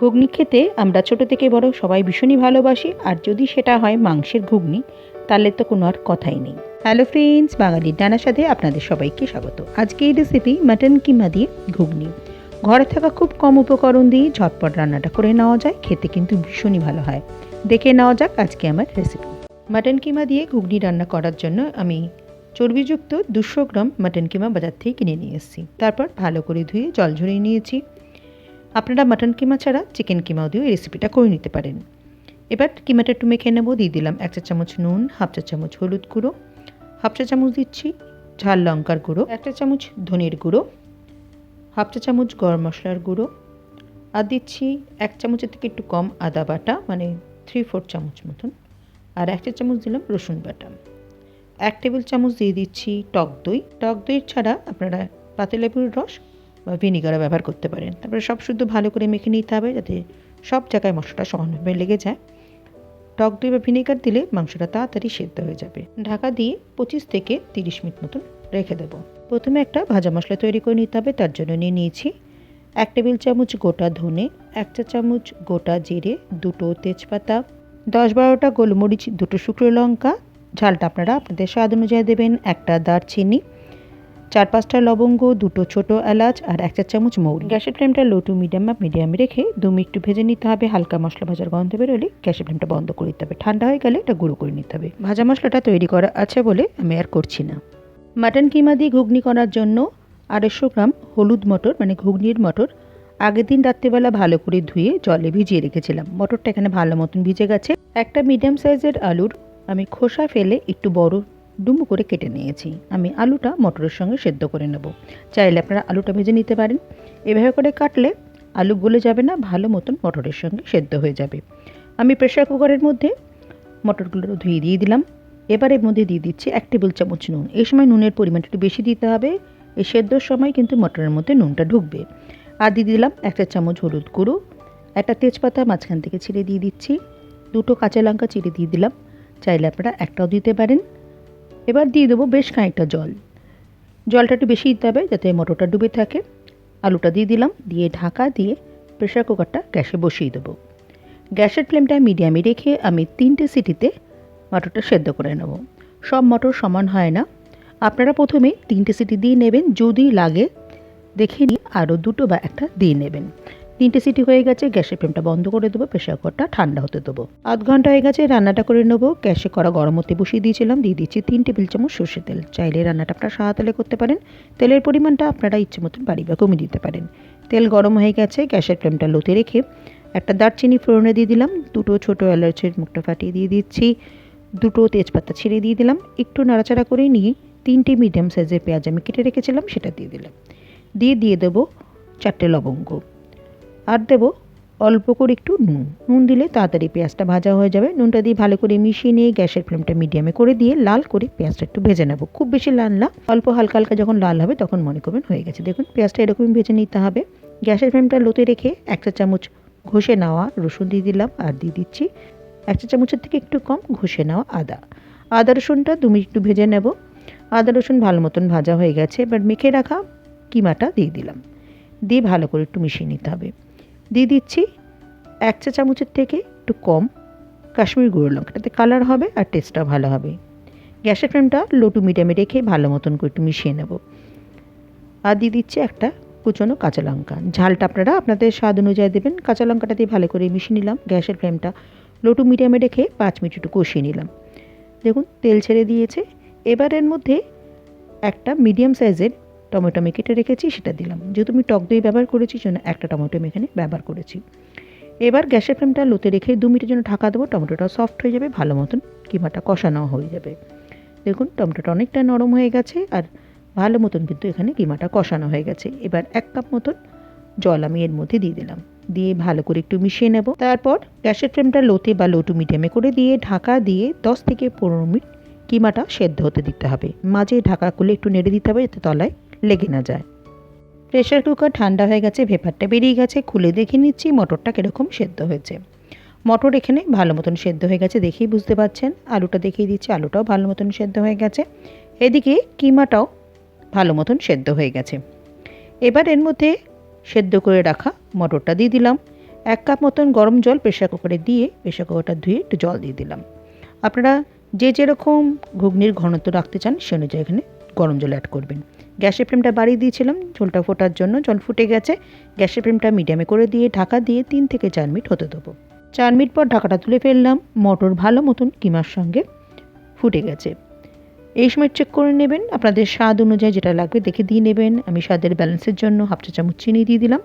ঘুগনি খেতে আমরা ছোট থেকে বড় সবাই ভীষণই ভালোবাসি, আর যদি সেটা হয় মাংসের ঘুগনি, তাহলে তো কোনো আর কথাই নেই। হ্যালো ফ্রেন্ডস, বাঙালির ডানার সাথে আপনাদের সবাইকে স্বাগত। আজকে এই রেসিপি মাটন কিমা দিয়ে ঘুগনি। ঘরে থাকা খুব কম উপকরণ দিয়ে ঝটপট রান্নাটা করে নেওয়া যায়, খেতে কিন্তু ভীষণই ভালো হয়। দেখে নেওয়া যাক আজকে আমার রেসিপি মাটন কিমা দিয়ে ঘুগনি রান্না করার জন্য আমি চর্বিযুক্ত দুশো গ্রাম মাটন কিমা বাজার থেকে কিনে নিয়ে এসেছি। তারপর ভালো করে ধুয়ে জল ঝরিয়ে নিয়েছি। আপনারা মাটন কিমা ছাড়া চিকেন কিমাও দিয়েও এই রেসিপিটা করে নিতে পারেন। এবার কিমাটা একটু মেখে নেব, দিয়ে দিলাম এক চা চামচ নুন, হাফ চা চামচ হলুদ গুঁড়ো, হাফ চা চামচ দিচ্ছি ঝাল লঙ্কার গুঁড়ো, এক চা চামচ ধনের গুঁড়ো, হাফ চা চামচ গরম মশলার গুঁড়ো, আর দিচ্ছি এক চামচের থেকে একটু কম আদা বাটা মানে থ্রি ফোর চামচ মতন, আর এক চা চামচ দিলাম রসুন বাটা। এক টেবিল চামচ দিয়ে দিচ্ছি টক দই। টক দই ছাড়া আপনারা পাতিলেবুর রস বা ভিনিগারও ব্যবহার করতে পারেন। তারপরে সব শুদ্ধ ভালো করে মেখে নিতে হবে যাতে সব জায়গায় মশলাটা সমানভাবে লেগে যায়। টক দই বা ভিনেগার দিলে মাংসটা তাড়াতাড়ি সেদ্ধ হয়ে যাবে। ঢাকা দিয়ে পঁচিশ থেকে তিরিশ মিনিট মতন রেখে দেবো। প্রথমে একটা ভাজা মশলা তৈরি করে নিতে হবে, তার জন্য নিয়ে নিয়েছি এক টেবিল চামচ গোটা ধনে, এক চা চামচ গোটা জিরে, দুটো তেজপাতা, দশ বারোটা গোলমরিচ, দুটো শুকনো লঙ্কা। ঝালটা আপনারা আপনাদের স্বাদ অনুযায়ী দেবেন, একটা দারচিনি চার পাঁচটা লবঙ্গ, দুটো ছোট এলাচ আর এক চা চামচ মৌরি। গ্যাসের ফ্লেমটা লো টু মিডিয়াম বা মিডিয়ামে রেখে দু মিনিট ভেজে নিতে হবে। হালকা মশলা ভাজার গন্ধ বেরোলে গ্যাসের ফ্লেমটা বন্ধ করে দিতে হবে। ঠান্ডা হয়ে গেলে এটা গুঁড়ো করে নিতে হবে। ভাজা মশলাটা তৈরি করা আছে বলে আমি আর করছি না। মাটন কিমা দিয়ে ঘুগনি করার জন্য আড়াইশো গ্রাম হলুদ মটর মানে ঘুগনির মটর, আগের দিন রাত্রিবেলা ভালো করে ধুয়ে জলে ভিজিয়ে রেখেছিলাম। মটরটা এখানে ভালো মতন ভিজে গেছে। একটা মিডিয়াম সাইজের আলুর আমি খোসা ফেলে একটু বড় ডুমো করে কেটে নিয়েছি। আমি আলুটা মটরের সঙ্গে সেদ্ধ করে নেব। চাইলে আপনারা আলুটা ভেজে নিতে পারেন। এভাবে করে কাটলে আলু গলে যাবে না, ভালো মতন মটরের সঙ্গে সেদ্ধ হয়ে যাবে। আমি প্রেশার কুকারের মধ্যে মটরগুলো ধুয়ে দিয়ে দিলাম। এবার এর মধ্যে দিয়ে দিচ্ছি এক টেবিল চামচ নুন। এই সময় নুনের পরিমাণটা একটু বেশি দিতে হবে। এই সেদ্ধর সময় কিন্তু মটরের মধ্যে নুনটা ঢুকবে। আর দিয়ে দিলাম একটা চামচ হলুদ গুঁড়ো, একটা তেজপাতা মাঝখান থেকে ছিঁড়ে দিয়ে দিচ্ছি। দুটো কাঁচা লঙ্কা চিড়ে দিয়ে দিলাম। চাইলে আপনারা একটাও দিতে পারেন। এবার দিয়ে দেবো বেশ খানিকটা জল। জলটা একটু বেশি দিতে হবে যাতে মটরটা ডুবে থাকে। আলুটা দিয়ে দিলাম, দিয়ে ঢাকা দিয়ে প্রেশার কুকারটা গ্যাসে বসিয়ে দেবো। গ্যাসের ফ্লেমটা মিডিয়ামে রেখে আমি তিনটে সিটিতে মটরটা সেদ্ধ করে নেব। সব মটর সমান হয় না। আপনারা প্রথমে তিনটে সিটি দিয়ে নেবেন। যদি লাগে, দেখে নিয়ে আরও দুটো বা একটা দিয়ে নেবেন। তিনটে সিটি হয়ে গেছে, গ্যাসের ফ্লেমটা বন্ধ করে দেবো প্রেশার কুকারটা ঠান্ডা হতে দেবো। আধ ঘণ্টা হয়ে গেছে, রান্নাটা করে নেব। গ্যাসে করা গরম হতে বসিয়ে দিয়েছিলাম, দিয়ে দিচ্ছি তিন টেবিল চামচ সর্ষে তেল। চাইলে রান্নাটা আপনারা সাদা তেলে করতে পারেন। তেলের পরিমাণটা আপনারা ইচ্ছে মতন বাড়ি বা কমিয়ে দিতে পারেন। তেল গরম হয়ে গেছে, গ্যাসের ফ্লেমটা লোতে রেখে একটা দারচিনি ফোড়নে দিয়ে দিলাম, দুটো ছোটো এলাচের মুখটা ফাটিয়ে দিয়ে দিচ্ছি, দুটো তেজপাতা ছিঁড়ে দিয়ে দিলাম, একটু নাড়াচাড়া করে নিয়ে তিনটে মিডিয়াম সাইজের পেঁয়াজ আমি কেটে রেখেছিলাম, সেটা দিয়ে দিলাম। দিয়ে দিয়ে দেবো চারটে লবঙ্গ। আর দেবো অল্প করে একটু নুন। নুন দিলে তাড়াতাড়ি পেঁয়াজটা ভাজা হয়ে যাবে। নুনটা দিয়ে ভালো করে মিশিয়ে নিয়ে গ্যাসের ফ্লেমটা মিডিয়ামে করে দিয়ে লাল করে পেঁয়াজটা একটু ভেজে নেব। খুব বেশি লাল না, অল্প হালকা হালকা যখন লাল হবে তখন মনে করবেন হয়ে গেছে। দেখুন, পেঁয়াজটা এরকমই ভেজে নিতে হবে। গ্যাসের ফ্লেমটা লোতে রেখে একটা চামচ ঘষে নেওয়া রসুন দিয়ে দিলাম আর দিয়ে দিচ্ছি এক চা চামচের থেকে একটু কম ঘষে নেওয়া আদা। আদা রসুনটা দু মিনিট একটু ভেজে নেব। আদা রসুন ভালো মতন ভাজা হয়ে গেছে। এবার মেখে রাখা কিমাটা দিয়ে দিলাম। দিয়ে ভালো করে একটু মিশিয়ে নিতে হবে। দিয়ে দিচ্ছি এক চা চামচের থেকে একটু কম কাশ্মীর গুঁড়ো লঙ্কা তাতে কালার হবে আর টেস্টটাও ভালো হবে। গ্যাসের ফ্লেমটা লো টু মিডিয়ামে রেখে ভালো মতন করে একটু মিশিয়ে নেব। আর দিয়ে দিচ্ছি একটা কুচনো কাঁচা লঙ্কা। ঝালটা আপনারা আপনাদের স্বাদ অনুযায়ী দেবেন। কাঁচা লঙ্কাটা দিয়ে ভালো করে মিশিয়ে নিলাম। গ্যাসের ফ্লেমটা লো টু মিডিয়ামে রেখে পাঁচ মিনিট একটু কষিয়ে নিলাম। দেখুন, তেল ছেড়ে দিয়েছে। এবার এর মধ্যে একটা মিডিয়াম সাইজের টমেটো আমি কেটে রেখেছি, সেটা দিলাম। যেহেতু আমি টক দই ব্যবহার করেছি জন্য একটা টমেটো আমি এখানে ব্যবহার করেছি। এবার গ্যাসের ফ্লেমটা লোতে রেখে দু মিনিটের জন্য ঢাকা দেবো, টমেটোটা সফট হয়ে যাবে, ভালো মতন কিমাটা কষানো হয়ে যাবে। দেখুন, টমেটোটা অনেকটা নরম হয়ে গেছে আর ভালো মতন কিন্তু এখানে কিমাটা কষানো হয়ে গেছে। এবার এক কাপ মতন জল আমি এর মধ্যে দিয়ে দিলাম। দিয়ে ভালো করে একটু মিশিয়ে নেব। তারপর গ্যাসের ফ্লেমটা লোতে বা লো টু মিডিয়ামে করে দিয়ে ঢাকা দিয়ে দশ থেকে পনেরো মিনিট কিমাটা সেদ্ধ হতে দিতে হবে। মাঝে ঢাকা খুলে একটু নেড়ে দিতে হবে, যাতে তলায় লেগে না যায়। প্রেশার কুকার ঠান্ডা হয়ে গেছে ভেপারটা বেরিয়ে গেছে, খুলে দেখে নিচ্ছি মটরটা কীরকম সেদ্ধ হয়েছে। মটর এখানে ভালো মতন সেদ্ধ হয়ে গেছে দেখেই বুঝতে পারছেন। আলুটা দেখিয়ে দিচ্ছি, আলুটাও ভালো মতন সেদ্ধ হয়ে গেছে। এদিকে কিমাটাও ভালো মতন সেদ্ধ হয়ে গেছে। এবার এর মধ্যে সেদ্ধ করে রাখা মটরটা দিয়ে দিলাম। এক কাপ মতন গরম জল প্রেশার কুকারে দিয়ে প্রেশার কুকারটা ধুয়ে একটু জল দিয়ে দিলাম। আপনারা যে যেরকম ঘুগনির ঘনত্ব রাখতে চান সে অনুযায়ী এখানে গরম জল অ্যাড করবেন। গ্যাসের ফ্লেমটা বাড়িয়ে দিয়েছিলাম, ঝোলটা ফোটার জন্য। জল ফুটে গেছে, গ্যাসের ফ্লেমটা মিডিয়ামে করে দিয়ে ঢাকা দিয়ে তিন থেকে চার মিনিট হতে দেবো। চার মিনিট পর ঢাকাটা তুলে ফেললাম, মটর ভালো মতন কিমার সঙ্গে ফুটে গেছে। এই সময় চেক করে নেবেন, আপনাদের স্বাদ অনুযায়ী যেটা লাগবে দেখে দিয়ে নেবেন। আমি স্বাদের ব্যালেন্সের জন্য হাফ চা চামচ চিনি দিয়ে দিলাম।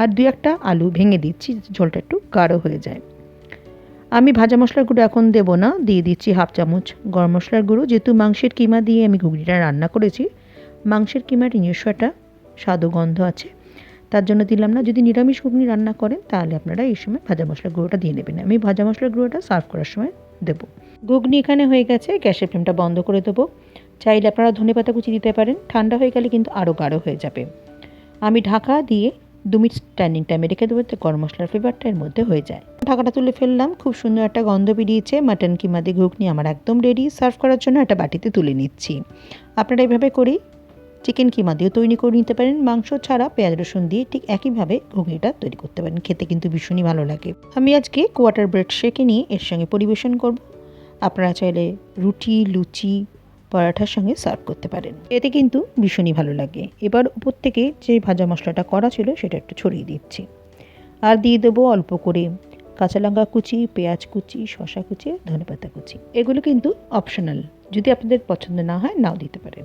আর দুই একটা আলু ভেঙে দিচ্ছি, ঝোলটা একটু গাঢ় হয়ে যায়। আমি ভাজা মশলার গুঁড়ো এখন দেবো না, দিয়ে দিচ্ছি হাফ চামচ গরম মশলার গুঁড়ো। যেহেতু মাংসের কিমা দিয়ে আমি ঘুগনিটা রান্না করেছি মাংসের কিমার নিজস্ব একটা স্বাদ গন্ধ আছে। তার জন্য দিলাম না। যদি নিরামিষ ঘুগনি রান্না করেন, তাহলে আপনারা এই সময় ভাজা মশলার গুঁড়োটা দিয়ে নেবেন। আমি ভাজা মশলার গুঁড়োটা সার্ভ করার সময় দেবো। ঘুগনি এখানে হয়ে গেছে, গ্যাসের ফ্লেমটা বন্ধ করে দেবো। চাইলে আপনারা ধনে পাতা কুচি দিতে পারেন। ঠান্ডা হয়ে গেলে কিন্তু আরও গাঢ় হয়ে যাবে। আমি ঢাকা দিয়ে দু মিনিট স্ট্যান্ডিং টাইমে রেখে দেবো তো গরম মশলার ফ্লেভারটা এর মধ্যে হয়ে যায়। ঢাকাটা তুলে ফেললাম। খুব সুন্দর একটা গন্ধ বেরিয়েছে। মাটন কিমা দিয়ে ঘুগনি আমার একদম রেডি সার্ভ করার জন্য একটা বাটিতে তুলে নিচ্ছি। আপনারা এভাবে করেই চিকেন কিমা দিয়েও তৈরি করে নিতে পারেন। মাংস, ছাড়া পেঁয়াজ, রসুন দিয়ে ঠিক একইভাবে ঘুগনিটা তৈরি করতে পারেন। খেতে কিন্তু ভীষণই ভালো লাগে। আমি আজকে কোয়াটার ব্রেড শেকে নিয়ে এর সঙ্গে পরিবেশন করব। আপনারা চাইলে রুটি, লুচি, পরাঠার সঙ্গে সার্ভ করতে পারেন। এতে কিন্তু ভীষণই ভালো লাগে। এবার উপর থেকে যে ভাজা মশলাটা করা ছিল সেটা একটু ছড়িয়ে দিচ্ছি। আর দিয়ে দেবো অল্প করে কাঁচা লঙ্কা কুচি, পেঁয়াজ কুচি শশা কুচি, ধনেপাতা কুচি। এগুলো কিন্তু অপশনাল যদি আপনাদের পছন্দ না হয়, নাও দিতে পারেন।